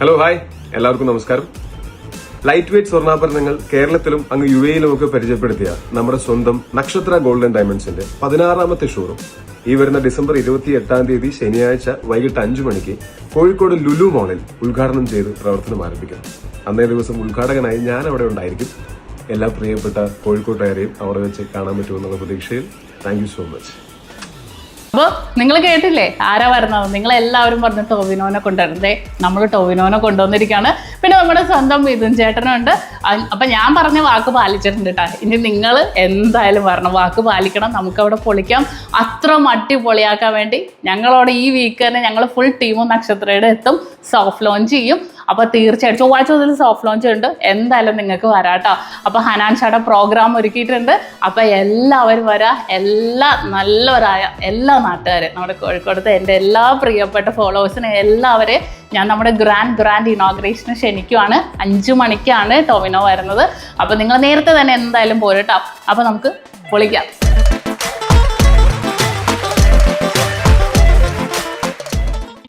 Hello hi എല്ലാവർക്കും നമസ്കാരം. Light weight സ്വർണാഭരണങ്ങൾ കേരളത്തിലും അങ്ങ് യു എയിലും ഒക്കെ പരിചയപ്പെടുത്തിയ നമ്മുടെ സ്വന്തം നക്ഷത്ര ഗോൾഡൻ ഡയമണ്ട്സിന്റെ പതിനാറാമത്തെ ഷോറൂം ഈ വരുന്ന ഡിസംബർ ഇരുപത്തി എട്ടാം തീയതി ശനിയാഴ്ച വൈകിട്ട് അഞ്ചു മണിക്ക് കോഴിക്കോട് ലുലു മോളിൽ ഉദ്ഘാടനം ചെയ്ത് പ്രവർത്തനം ആരംഭിക്കും അന്നേ ദിവസം ഉദ്ഘാടകനായി ഞാൻ അവിടെ ഉണ്ടായിരിക്കും. എല്ലാ പ്രിയപ്പെട്ട കോഴിക്കോട്ടുകാരെയും അവിടെ വെച്ച് കാണാൻ പറ്റുമെന്നുള്ള പ്രതീക്ഷയിൽ. താങ്ക് സോ മച്ച് അപ്പോൾ നിങ്ങൾ കേട്ടില്ലേ? ആരാ വരുന്നത്? നിങ്ങൾ എല്ലാവരും പറഞ്ഞ് ടോവിനോനെ കൊണ്ടുവരണ്ടേ നമ്മൾ ടോവിനോനെ കൊണ്ടുവന്നിരിക്കുകയാണ് പിന്നെ നമ്മുടെ സ്വന്തം മിഥുൻ ചേട്ടനുണ്ട്. അപ്പൊ ഞാൻ പറഞ്ഞ വാക്ക് പാലിച്ചിട്ടുണ്ട് കേട്ടോ ഇനി നിങ്ങൾ എന്തായാലും വരണം. വാക്ക് പാലിക്കണം. നമുക്ക് അവിടെ പൊളിക്കാം. അത്ര മട്ടി പൊളിയാക്കാൻ വേണ്ടി ഞങ്ങളോട് ഈ വീക്ക് തന്നെ ഞങ്ങൾ ഫുൾ ടീമും നക്ഷത്രയുടെ എത്തും. സോഫ്റ്റ് ലോഞ്ച് ചെയ്യും. അപ്പോൾ തീർച്ചയായിട്ടും ചൊവ്വാഴ്ച മുതൽ സോഫ്റ്റ് ലോഞ്ച് ഉണ്ട്. എന്തായാലും നിങ്ങൾക്ക് വരാട്ടോ. അപ്പോൾ ഹനാൻഷയുടെ പ്രോഗ്രാം ഒരുക്കിയിട്ടുണ്ട്. അപ്പോൾ എല്ലാവരും വരാ. എല്ലാ നല്ലവരായ എല്ലാ നാട്ടുകാരും നമ്മുടെ കോഴിക്കോടത്തെ എന്റെ എല്ലാ പ്രിയപ്പെട്ട ഫോളോവേഴ്സിനെ എല്ലാവരെയും ഞാൻ നമ്മുടെ ഗ്രാൻഡ് ഗ്രാൻഡ് ഇനോഗ്രേഷന് ക്ഷണിക്കുവാണ്. അഞ്ചു മണിക്കാണ് ടോമിനോ വരുന്നത്. അപ്പോൾ നിങ്ങൾ നേരത്തെ തന്നെ എന്തായാലും പോരട്ടോ. അപ്പോൾ നമുക്ക് പൊളിക്കാം